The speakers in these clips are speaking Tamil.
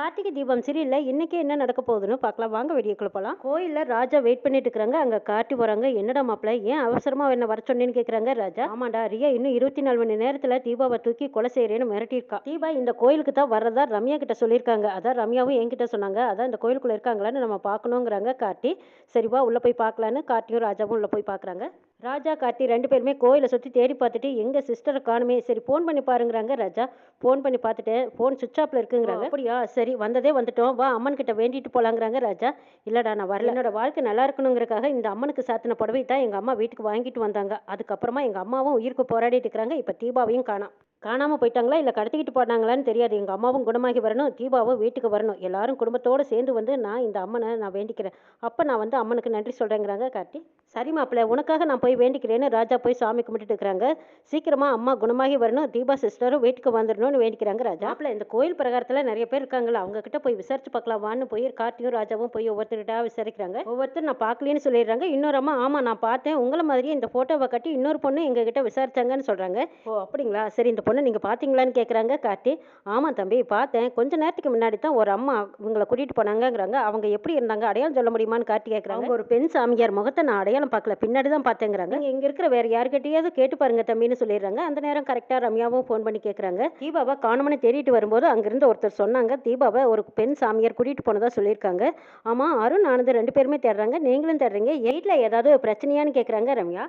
கார்த்திகை தீபம் சரியில்லை இன்னைக்கு என்ன நடக்க போகுதுன்னு பார்க்கலாம். வாங்க வீடியோக்குள்ள போகலாம் கோயிலில் ராஜா வெயிட் பண்ணிட்டு இருக்கிறாங்க. அங்கே காட்டி போகிறாங்க என்னடா மாப்பிள்ள ஏன் அவசரமாக என்ன வர சொன்னேன்னு கேட்குறாங்க ராஜா? ஆமாண்டா ரியா இன்னும் இருபத்தி நாலு மணி நேரத்தில் தீபாவை தூக்கி கொலை செய்கிறேன்னு மிரட்டியிருக்கா. தீபா இந்த கோயிலுக்கு தான் வர்றதா ரம்யா கிட்ட சொல்லியிருக்காங்க. அதான் ரம்யாவும் என்கிட்ட சொன்னாங்க. அதான் இந்த கோயிலுக்குள்ளே இருக்காங்களான்னு நம்ம பார்க்கணுங்கிறாங்க கார்த்தி. சரிவா உள்ளே போய் பார்க்கலான்னு கார்த்தியும் ராஜாவும் உள்ளே போய் பார்க்குறாங்க. ராஜா கார்த்தி ரெண்டு பேருமே கோயிலை சுற்றி தேடி பார்த்துட்டு எங்கள் சிஸ்டரை காணுமே? சரி ஃபோன் பண்ணி பாருங்கிறாங்க ராஜா. ஃபோன் பண்ணி பார்த்துட்டு ஃபோன் சுவிச் ஆஃப்ல இருக்குங்கிறாங்க. அப்படியா? சரி வந்ததே வந்துட்டோம். வா அம்மன் கிட்ட வேண்டிட்டு போலாங்கிறாங்க ராஜா. இல்லடா நான் வரல. என்னோட வாழ்க்கை நல்லா இருக்கணுங்கிறக்காக இந்த அம்மனுக்கு சாத்தின புடவை தான் எங்கள் அம்மா வீட்டுக்கு வாங்கிட்டு வந்தாங்க. அதுக்கப்புறமா எங்கள் அம்மாவும் உயிருக்கு போராடிட்டு இருக்கிறாங்க. இப்போ தீபாவையும் காணோம். காணாமல் போயிட்டாங்களா? இல்லை கடத்திக்கிட்டு போனாங்களான்னு தெரியாது. எங்கள் அம்மாவும் குணமாகி வரணும் தீபாவும் வீட்டுக்கு வரணும். எல்லாரும் குடும்பத்தோடு சேர்ந்து வந்து நான் இந்த அம்மனை நான் வேண்டிக்கிறேன். அப்போ நான் வந்து அம்மனுக்கு நன்றி சொல்கிறேங்கிறாங்க கார்த்தி. சரி மாப்பிள்ள உனக்காக நான் போய் வேண்டிக்கிறேன்னு ராஜா போய் சாமி கும்பிட்டுட்டு இருக்கிறாங்க. சீக்கிரமாக அம்மா குணமாகி வரணும் தீபா சிஸ்டரும் வீட்டுக்கு வந்துடணும்னு வேண்டிக்கிறாங்க ராஜா. மாப்பிள்ள இந்த கோயில் பிரகாரத்தில் நிறைய பேர் இருக்காங்களா அவங்க கிட்ட போய் விசாரிச்சு பார்க்கலாம். வான்னு போய் கார்த்தியும் ராஜாவும் போய் ஒவ்வொருத்தர்கிட்ட விசாரிக்கிறாங்க. ஒவ்வொருத்தர் நான் பார்க்கலன்னு சொல்லிடுறாங்க. இன்னொரு அம்மா ஆமாம் நான் பார்த்தேன். உங்களை மாதிரியே இந்த ஃபோட்டோவை கட்டி இன்னொரு பொண்ணு எங்ககிட்ட விசாரிச்சாங்கன்னு சொல்கிறாங்க ஓ அப்படிங்களா? சரி இந்த பொண்ணை நீங்கள் பார்த்தீங்களான்னு கேட்குறாங்க கார்த்தி. ஆமாம் தம்பி பார்த்தேன் கொஞ்ச நேரத்துக்கு முன்னாடி தான் ஒரு அம்மா இவங்களை கூட்டிகிட்டு போனாங்கங்கிறாங்க. அவங்க எப்படி இருந்தாங்க? அடையாளம் சொல்ல முடியுமான்னு கார்த்தி கேட்குறாங்க ஒரு பெண் சாமியார் முகத்தை நான் அடையாளம் பார்க்கல பின்னாடி தான் பார்த்தேங்கிறாங்க இங்கே இருக்கிற வேறு யார்கிட்டயாவது கேட்டு பாருங்க தம்பின்னு சொல்லிடுறாங்க. அந்த நேரம் கரெக்டாக ரம்யாவும் ஃபோன் பண்ணி கேட்குறாங்க தீபாவை காணுமனு தேடிட்டு வரும்போது அங்கிருந்து ஒருத்தர் சொன்னாங்க. தீபாவை ஒரு பெண் சாமியார் கூட்டிகிட்டு போனதா சொல்லியிருக்காங்க. ஆமாம் அருண் ஆனந்த் ரெண்டு பேருமே தேடுறாங்க. நீங்களும் தேடுறீங்க. வீட்டில் ஏதாவது பிரச்சனையான்னு கேட்குறாங்க ரம்யா.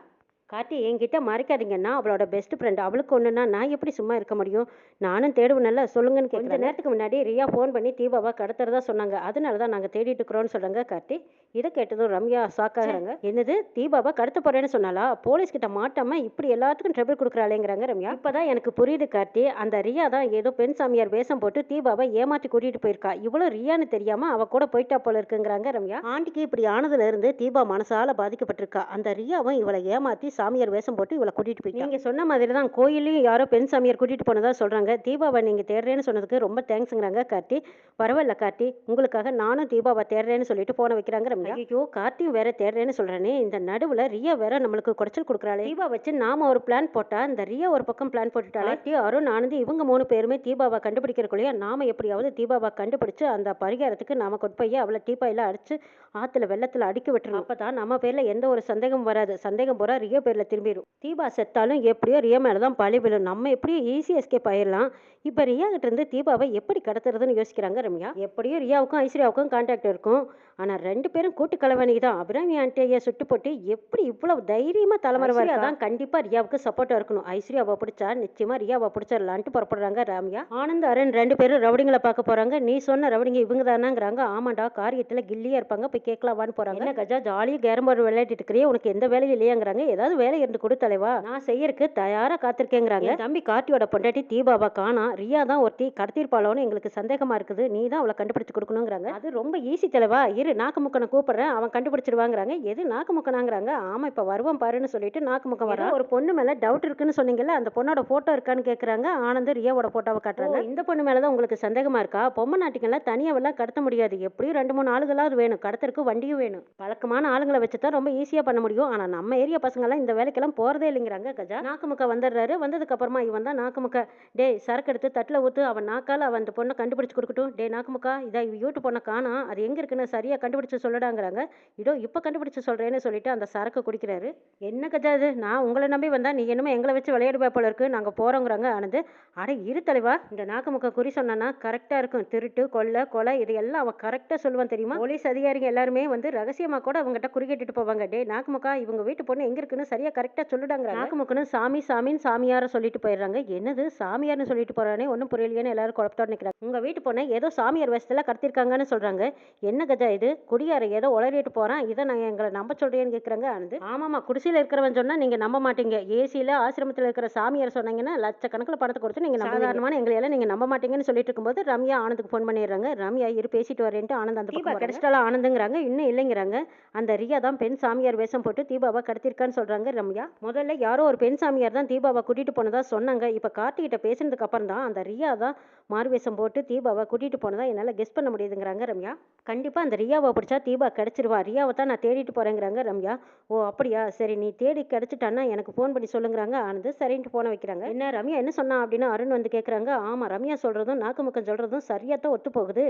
கார்த்தி என்கிட்ட மறைக்காதீங்கன்னா அவளோட பெஸ்ட் ஃப்ரெண்ட் அவளுக்கு ஒன்றுனா நான் எப்படி சும்மா இருக்க முடியும்? நானும் தேடுவேன்ல சொல்லுங்கன்னு கொஞ்ச நேரத்துக்கு முன்னாடி ரியா ஃபோன் பண்ணி தீபாவை கடத்துறதா சொன்னாங்க. அதனால தான் நாங்கள் தேடிட்டு இருக்கிறோம்னு சொல்கிறாங்க கார்த்தி. இதை கேட்டதும் ரம்யா ஷாக்காகிறாங்க என்னது? தீபாவை கடத்த போறேன்னு சொன்னாலா போலீஸ் கிட்ட மாட்டாம இப்படி எல்லாத்துக்கும் ட்ரபிள் கொடுக்குறாளேங்கிறாங்க ரம்யா. இப்பதான் எனக்கு புரியுது கார்த்தி. அந்த ரியா தான் ஏதோ பெண் சாமியார் வேஷம் போட்டு தீபாவை ஏமாத்தி கூட்டிட்டு போயிருக்கா. இவ்வளோ ரியான்னு தெரியாம அவ கூட போயிட்டா போல இருக்குங்கிறாங்க ரம்யா. ஆண்டிக்கு இப்படி ஆனதுல இருந்து தீபா மனசால பாதிக்கப்பட்டிருக்கா. அந்த ரியாவும் இவளை ஏமாத்தி சாமியார் வேஷம் போட்டு இவளை கூட்டிட்டு போய் நீங்க சொன்ன மாதிரி தான் கோயிலையும் யாரோ பெண் சாமியார் கூட்டிட்டு போனதா சொல்றாங்க. தீபாவை நீங்க தேடுறேன்னு சொன்னதுக்கு ரொம்ப தேங்க்ஸுங்கிறாங்க கார்த்தி. பரவாயில்ல கார்த்தி உங்களுக்காக நானும் தீபாவை தேடுறேன்னு சொல்லிட்டு போன வைக்கிறாங்க ரம்யா. ஐயோ கார்த்தியும் வேற தேடுறேன்னு சொல்றேனே. இந்த நடுவுல ரியா வேற நம்மளுக்கு குடைச்சல் கொடுக்குறாளே. தீபா வச்சு நாம ஒரு பிளான் போட்டா இந்த ரியா ஒரு பக்கம் பிளான் போட்டுட்டாலே அருண் ஆனந்த் இவங்க மூணு பேருமே தீபாவை கண்டுபிடிக்கிறக்குள்ளேயே நாம எப்படியாவது தீபாவை கண்டுபிடிச்சு அந்த பரிகாரத்துக்கு நாம கொண்டு போய் அவளை தீபாயில அடிச்சு ஆத்துல வெள்ளத்துல அடுக்கி விட்டுறோம் அப்பதான் நம்ம பேர்ல எந்த ஒரு சந்தேகம் வராது. சந்தேகம் போறா ரியா பேர்ல திரும்பிடும் தீபா செத்தாலும் எப்படியோ ரியா மேலதான் பழி விழும். நம்ம எப்படியோ ஈஸி எஸ்கேப் ஆயிடலாம் இப்ப ரியா கிட்ட இருந்து தீபாவை எப்படி கடத்துறதுன்னு யோசிக்கிறாங்க ரம்யா. எப்படியும் ரியாவுக்கும் ஐஸ்வர்யாவுக்கும் கான்டாக்ட் இருக்கும். ஆனா ரெண்டு பேரும் கூட்டு கலவணி தான் அபிராமி ஆண்டியை சுட்டு போட்டு எப்படி இவ்வளவு தைரியமா தலைமறை தான் கண்டிப்பா ரியாவுக்கு சப்போர்ட்டா இருக்கணும். ஐஸ்வர்யாவை பிடிச்சா நிச்சயமா ரியாவை பிடிச்சிடலான்ட்டு புறப்படுறாங்க ராமியா. ஆனந்த் அரண் ரெண்டு பேரும் ரவுடிங்களை பார்க்க போறாங்க. நீ சொன்ன ரவுடிங்க இவங்க தானாங்கிறாங்க ஆமாண்டா காரியத்துல கில்லியா இருப்பாங்க. போய் கேட்கலாவான்னு போறாங்க. என்ன கஜா ஜாலியா கேரம்போர்டு விளையாடிட்டு இருக்கிறே உனக்கு எந்த வேலையும் இல்லையாங்கிறாங்க. ஏதாவது வேலை இருந்து கொடு தலைவா. நான் செய்யறதுக்கு தயாரா காத்திருக்கேங்கிறாங்க. தம்பி கார்த்தியோட பொண்டாட்டி தீபாவா காணா. ரியா தான் ஒருத்தி கடத்திருப்பாளோன்னு எங்களுக்கு சந்தேகமா இருக்குது. நீ தான் அவளை கண்டுபிடிச்சு கொடுக்கணுங்கிறாங்க. அது ரொம்ப ஈஸி தலைவா. இரு நாக்கு முக்கனை கூப்பிடுறேன். அவன் கண்டுபிடிச்சிடுவாங்கிறாங்க. எது நாக்கு முக்கனாங்கிறாங்க ஆமா இப்ப வருவான் பாருன்னு சொல்லிட்டு நாக்கு முக்கம் வரான் ஒரு பொண்ணு மேல டவுட் இருக்குன்னு சொன்னீங்கல்ல அந்த பொண்ணோட போட்டோ இருக்கான்னு கேக்குறாங்க. ஆனந்த் ரியாவோட போட்டோவை காட்டுறாங்க. இந்த பொண்ணு மேலதான் உங்களுக்கு சந்தேகமா இருக்கா? பொம்மை நாட்டிங்கெல்லாம் தனியாவெல்லாம் கடத்த முடியாது. எப்படியும் ரெண்டு மூணு ஆளுகளாவது வேணும். கடத்தருக்கு வண்டியும் வேணும். பழக்கமான ஆளுங்களை வச்சு தான் ரொம்ப ஈஸியா பண்ண முடியும். ஆனா நம்ம ஏரியா பசங்க எல்லாம் இந்த வேலைக்கெல்லாம் போறதே இல்லைங்கிறாங்க கஜா. நாக்குமுக்க வந்துடுறாரு. வந்ததுக்கு அப்புறமா இவன் தான் நாக்குமுக்க. டே சரக்கு எடுத்து தட்டில் ஊத்து அவன் நாக்கால அவன் அந்த பொண்ணை கண்டுபிடிச்சு கொடுக்கட்டும். டே நாக்குமுக்கா இதை இவ யூட்டு பொண்ணை காணா. அது எங்க இருக்குன்னு சரியா கண்டுபிடிச்சு சொல்லடாங்கிறாங்க. இதோ இப்ப கண்டுபிடிச்சு சொல்றேன்னு சொல்லிட்டு அந்த சரக்கு குடிக்கிறாரு. என்ன கஜா இது? நான் உங்களை நம்பி வந்தா நீ என்னமோ எங்களை வச்சு விளையாடுவா போல இருக்கு. நாங்க போறோங்கிறாங்க ஆனது அட இரு தலைவா. இந்த நாக்குமுக்க குறி சொன்னா கரெக்டா இருக்கும். திருட்டு கொள்ளை கொலை இது எல்லாம் அவன் கரெக்டா சொல்லுவான் தெரியுமா? போலீஸ் அதிகாரிங்க எல்லாருமே வந்து ரகசியமா கூட அவங்ககிட்ட குறி கேட்டுட்டு போவாங்க. டே நாக்குமுக்கா இவங்க வீட்டு பொண்ணு எங்க இருக்குன்னு சரியா கரெக்டா சொல்லுடாங்க நாக்குமுக்கன்னு சாமி சாமின்னு சாமியார சொல்லிட்டு போயிடுறாங்க. என்னது சாமியார்னு சொல்லிட்டு போறானே? ஒன்றும் புரியலையேன்னு எல்லாரும் குழப்பத்தோட நிக்கிறாங்க. உங்க வீட்டு பொண்ணை ஏதோ சாமியார் வேஷத்துல கடத்திருக்காங்கன்னு சொல்றாங்க. என்ன கஜா இது? குடியார ஏதோ உளறிட்டு போறான். இதை நான் எங்களை நம்ப சொல்றேன்னு கேக்குறாங்க ஆனது ஆமாமா குடிசையில இருக்கிறவன் சொன்னா நீங்க நம்ப மாட்டீங்க. ஏசியில ஆசிரமத்துல இருக்கிற சாமியார் சொன்னீங்கன்னா லட்சக்கணக்கில் பணத்தை கொடுத்து நீங்க சாதாரணமான எங்களை எல்லாம் நீங்க நம்ப மாட்டீங்கன்னு சொல்லிட்டு இருக்கும்போது ரம்யா ஆனந்துக்கு ஃபோன் பண்ணிடுறாங்க. ரம்யா இரு பேசிட்டு வரேன்ட்டு ஆனந்த் அந்த கிடைச்சிட்டாலும் ஆனந்துங்கிறாங்க. இன்னும் இல்லைங்கிறாங்க. அந்த ரியா தான் பெண் சாமியார் வேஷம் போட்டு தீபாவை கடத்திருக்கான்னு சொல்றாங்க. சொல்கிறாங்க ரம்யா முதல்ல யாரோ ஒரு பெண் சாமியார் தான் தீபாவை கூட்டிகிட்டு போனதாக சொன்னாங்க. இப்போ கார்த்திகிட்ட பேசினதுக்கு அப்புறம் தான் அந்த ரியா தான் மாறுவேஷம் போட்டு தீபாவை கூட்டிகிட்டு போனதா என்னால் கெஸ் பண்ண முடியுதுங்கிறாங்க ரம்யா. கண்டிப்பாக அந்த ரியாவை பிடிச்சா தீபா கிடச்சிருவா. ரியாவை தான் நான் தேடிட்டு போகிறேங்கிறாங்க ரம்யா. ஓ அப்படியா? சரி நீ தேடி கிடச்சிட்டான்னா எனக்கு ஃபோன் பண்ணி சொல்லுங்கிறாங்க. ஆனது சரின்ட்டு போன வைக்கிறாங்க. என்ன ரம்யா என்ன சொன்னா அப்படின்னு அருண் வந்து கேட்குறாங்க ஆமாம் ரம்யா சொல்கிறதும் நாக்குமுக்கம் சொல்கிறதும் சரியாக தான் ஒத்து போகுது.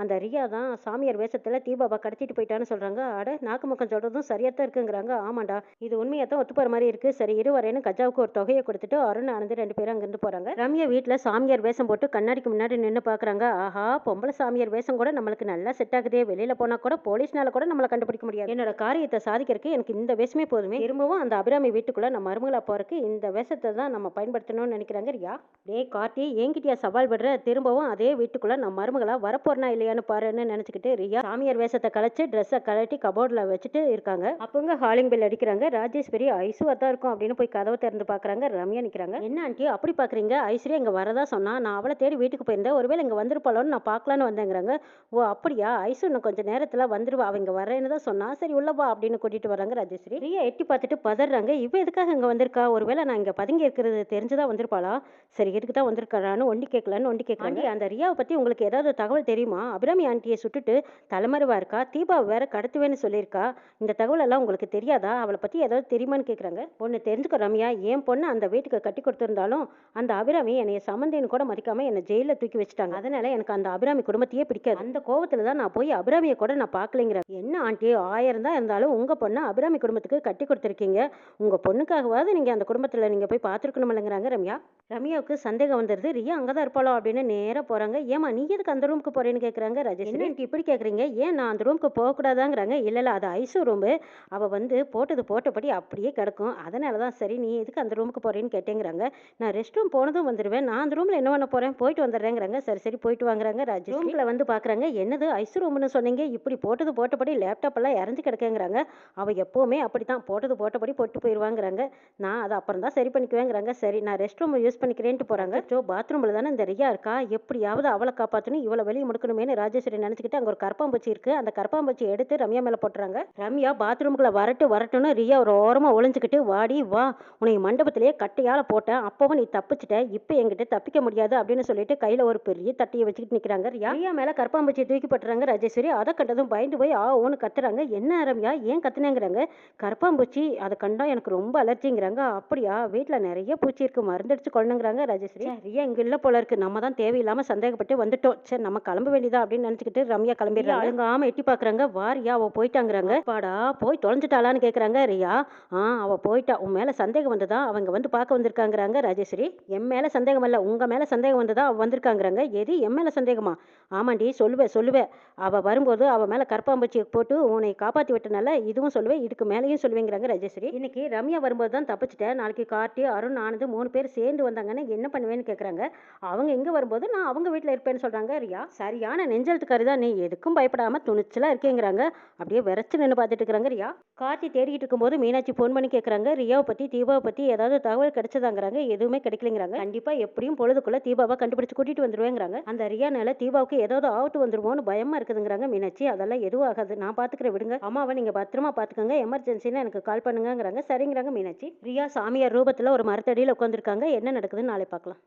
அந்த ரியா தான் சாமியார் வேஷத்தில் தீபாவை கடத்திட்டு போயிட்டான்னு சொல்கிறாங்க அட நாக்கு முக்கம் சொல்கிறதும் சரியாக தான் இருக்குங்கிறாங்க. ஆமாண்டா இது உண்மையாக தான் ஒத்து போகிற மாதிரி இருக்குது சரி இருவரேன்னு கஜாவுக்கு ஒரு தொகையை கொடுத்துட்டு அருண் ஆனந்து ரெண்டு பேரும் அங்கேருந்து போகிறாங்க ரம்யா வீட்டில் சாமியார் வேஷம் போட்டு கண்ணாடிக்கு முன்னாடி நின்று பார்க்குறாங்க ஆஹா பொம்பளை சாமியார் வேஷம் கூட நம்மளுக்கு நல்லா செட் ஆகுதே. வெளியில் போனால் கூட போலீஸ்னால கூட நம்மளை கண்டுபிடிக்க முடியாது. என்னோட காரியத்தை சாதிக்கிறதுக்கு எனக்கு இந்த வேஷமே போதுமே. திரும்பவும் அந்த அபிராமி வீட்டுக்குள்ளே நம்ம மருமகளாக போகிறதுக்கு இந்த வேஷத்தை தான் நம்ம பயன்படுத்தணும்னு நினைக்கிறாங்க. ரியா டே கார்த்தி என்கிட்டயா சவால் விடுற திரும்பவும் அதே வீட்டுக்குள்ளே நம்ம மருமகளாக வரப்போறனா இல்லையான்னு பாருன்னு நினச்சிக்கிட்டு ரியா சாமியார் வேஷத்தை கலைச்சு ட்ரெஸ்ஸை கலட்டி கபோர்டில் வச்சுட்டு இருக்காங்க. அப்போங்க ஹாலிங் பெல் அடிக்கிறாங்க. ராஜேஸ்வரி ஐசுவா தான் இருக்கும் அப்படின்னு போய் கதவை திறந்து பார்க்குறாங்க ரம்யா நிற்கிறாங்க என்ன ஆண்டி அப்படி பார்க்குறீங்க ஐஸ்வர்யா இங்கே வரதா சொன்னா நான் அவளை தேடி வீட்டுக்கு போயிருந்தேன் ஒருவேளை இங்கே வந்திருப்பாளோன்னு நான் பார்க்கலான்னு வந்தேங்கிறாங்க. ஓ அப்படியா? ஐசு இன்னும் கொஞ்சம் நேரத்தில் வந்துருவா. அவங்க வரேன்னு தான் சொன்னா. சரி உள்ள வா அப்படின்னு கூட்டிட்டு வராங்க ராஜேஸ்வரி. ரியா எட்டி பார்த்துட்டு பதறாங்க. இவ எதுக்காக இங்கே வந்திருக்கா? ஒருவேளை நான் இங்கே பதுங்கி இருக்கிறது தெரிஞ்சுதான் வந்திருப்பாளா? சரி எதுக்கு தான் வந்திருக்காரான்னு ஒண்டி கேட்கலான்னு ஒண்டி கேட்கலாண்டி அந்த ரியாவை பற்றி உங்களுக்கு ஏதாவது தகவல் தெரியுமா? அபிராமி ஆண்டியை சுட்டுட்டு தலைமறைவா இருக்கா? தீபா வேற கடத்துவேன்னு சொல்லியிருக்கா. இந்த தகவல் எல்லாம் உங்களுக்கு தெரியாதா? அவளை பற்றி ஏதாவது தெரியுமான்னு கேட்குறாங்க ஒன்று தெரிஞ்சுக்க ரம்யா. என் பொண்ணு அந்த வீட்டுக்கு கட்டி கொடுத்துருந்தாலும் அந்த அபிராமி என்னைய சம்மந்தின்னு கூட மதிக்காம என்னை ஜெயிலில் தூக்கி வச்சுட்டாங்க. அதனால எனக்கு அந்த அபிராமி குடும்பத்தையே பிடிக்காது. அந்த கோவத்தில் தான் நான் போய் அபிராமியை கூட நான் பார்க்கலைங்கிறேன். என்ன ஆண்டி ஆயிரம் தான் இருந்தாலும் உங்கள் பொண்ணை அபிராமி குடும்பத்துக்கு கட்டி கொடுத்துருக்கீங்க. உங்கள் பொண்ணுக்காகவாவது நீங்கள் அந்த குடும்பத்தில் நீங்கள் போய் பார்த்துருக்கணுமில்லைங்கிறாங்க ரம்யா. ரம்யாவுக்கு சந்தேகம் வந்துடுது. ரியா அங்கே தான் இருப்பாளோ அப்படின்னு நேராக போகிறாங்க ஏமா நீ எதுக்கு அந்த ரூமுக்கு போகிறேன்னு கேட்குறாங்க ரஜேஷ் என்ன இப்படி கேட்குறீங்க ஏன் நான் அந்த ரூமுக்கு போகக்கூடாதாங்கிறாங்க. இல்லை இல்லை அது ஐசு ரூமு அவள் வந்து போட்டது போட்டபடி அப்படியே கிடக்கும். அதனால தான் சரி நீ எதுக்கு அந்த ரூமுக்கு போகிறேன்னு கேட்டேங்கிறாங்க. நான் ரெஸ்ட் ரூம் போனதும் வந்துடுவேன் நான் அந்த ரூமில் என்ன பண்ண போகிறேன் போயிட்டு வந்துடுறேங்கிறாங்க. சரி சரி போயிட்டு வாங்குறாங்க. ராஜேஷ். ரூமில் வந்து பார்க்குறாங்க என்னது? ஐஸ் ரூம்னு சொன்னீங்க. இப்படி போட்டது போட்டபடி லேப்டாப் எல்லாம் இறஞ்சி கிடக்குங்கிறாங்க. அவள் எப்போவுமே அப்படி தான் போட்டது போட்டபடி போட்டு போயிடுவாங்கிறாங்க நான் அதை அப்புறம் தான் சரி பண்ணிக்குவேங்கிறாங்க. சரி நான் ரெஸ்ட் ரூம் யூஸ் பண்ணிக்கிறேன்ட்டு போகிறாங்க ஜோ பாத்ரூமில் தானே இந்த ரியா இருக்கா? எப்படியாவது அவளை காப்பாற்றணும் இவளை வெளியே முடுக்கணுமேனு ராஜேஸ்வரி நினச்சிக்கிட்டு அங்கே ஒரு கரப்பாம்பூச்சி இருக்குது அந்த கரப்பாம்பூச்சி எடுத்து ரம்யா மேலே போட்டுறாங்க. ரம்யா பாத்ரூமுக்குள்ளே வரட்டு வரட்டும்னு ரியா ஒரு ஓரமாக ஒளிஞ்சுக்கிட்டு வாடி வா. உன்னை மண்டபத்திலேயே கட்டையால் போட்டேன். அப்பவும் நீ தப்பிச்சிட்ட. இப்போ என்கிட்ட தப்பிக்க முடியாது. அப்படின்னு சொல்லிட்டு கையில் ஒரு பெரிய தட்டியை வச்சுக்கிட்டு நிற்கிறாங்க ரியா ரியா மேலே கரப்பாம்பூச்சியை தூக்கி போட்டுறாங்க ராஜேஸ்வரி. அதை கண்டதும் பயந்து போய் ஆ ஓன்னு கத்துறாங்க. என்ன ரம்யா ஏன் கத்துனேங்கிறாங்க? கரப்பாம்பூச்சி அதை கண்டா எனக்கு ரொம்ப அலர்ஜிங்கிறாங்க. அப்படியா? வீட்டில் நிறைய பூச்சி இருக்கு. மருந்தடிச்சு கொள்ளணுங்கிறாங்க ராஜேஸ்வரி. ரியா இங்கே இல்லை போல இருக்கு. நம்ம தான் தேவையில்லாமல் சந்தேகப்பட்டு வந்துட்டோம். சரி நம்ம கிளம்ப வேண்டியதா அப்படின்னு நினச்சிக்கிட்டு ரம்யா கிளம்பிடுறாங்க. அவங்க ஆமாம் எட்டி பார்க்குறாங்க வா ரியா அவள் போயிட்டாங்கிறாங்க. பாடா போய் தொலைஞ்சிட்டாளான்னு கேட்குறாங்க ரியா. ஆ அவள் போயிட்டா. உன் மேலே சந்தேகம் வந்ததா? அவங்க வந்து பார்க்க வந்திருக்காங்கிறாங்க ராஜேஸ்வரி. என் மேலே சந்தேகம் இல்லை உங்கள் மேலே சந்தேகம் வந்ததா? அவள் வந்திருக்காங்கிறாங்க. எது? என் மேலே சந்தேகமா? ஆமாண்டி சொல்லுவேன் சொல்லுவேன் அவள் வரும்போது அவள் மேலே கற்பாம்பூச்சியை போட்டு உன்னை காப்பாற்றி விட்டனால இதுவும் சொல்லுவேன் இதுக்கு மேலேயும் சொல்லுவேங்கிறாங்க ராஜேஸ்வரி. இன்னைக்கு ரம்யா வரும்போது தான் தப்பிச்சிட்டேன் நாளைக்கு கார்த்தி அருண் ஆனது மூணு பேர் சேர்ந்து வந்தாங்கன்னா என்ன பண்ணுவேன்னு கேட்குறாங்க அவங்க இங்கே வரும்போது நான் அவங்க வீட்டில் இருப்பேன்னு சொல்கிறாங்க ரியா சரியான நெஞ்செழுத்துக்காரி தான் நீ. எதுக்கும் பயப்படாமல் துணிச்சலாக இருக்கேங்கிறாங்க. அப்படியே விரைச்சு நின்று பார்த்துட்டு இருக்கிறாங்க ரியா. கார்த்தி தேடிக்கிட்டு இருக்கும்போது மீனாட்சி ஃபோன் பண்ணி கேட்குறாங்க ரியாவை பற்றி தீபாவை பற்றி ஏதாவது தகவல் கிடைச்சதாங்கிறாங்க. எதுவுமே கிடைக்கலங்கிறாங்க. கண்டிப்பாக எப்படியும் பொழுதுக்குள்ளே தீபாவை பிடிச்சி கூட்டிகிட்டு வந்துருவேங்கிறாங்க. அந்த ரியானால தீபாவுக்கு ஏதாவது ஆபத்து வந்துருமோன்னு பயமாக இருக்குதுங்கிறாங்க மீனாட்சி. அதெல்லாம் எதுவும் ஆகாது. நான் பார்த்துக்கிறேன் விடுங்க. அம்மாவை நீங்கள் பத்திரமா பார்த்துக்கோங்க எமர்ஜென்சின்னு எனக்கு கால் பண்ணுங்கங்கிறாங்க. சரிங்கிறாங்க மீனாட்சி. ரியா சாமியார் ரூபத்தில் ஒரு மரத்தடியில் உட்காந்துருக்காங்க என்ன நடக்குதுன்னு நாளை பார்க்கலாம்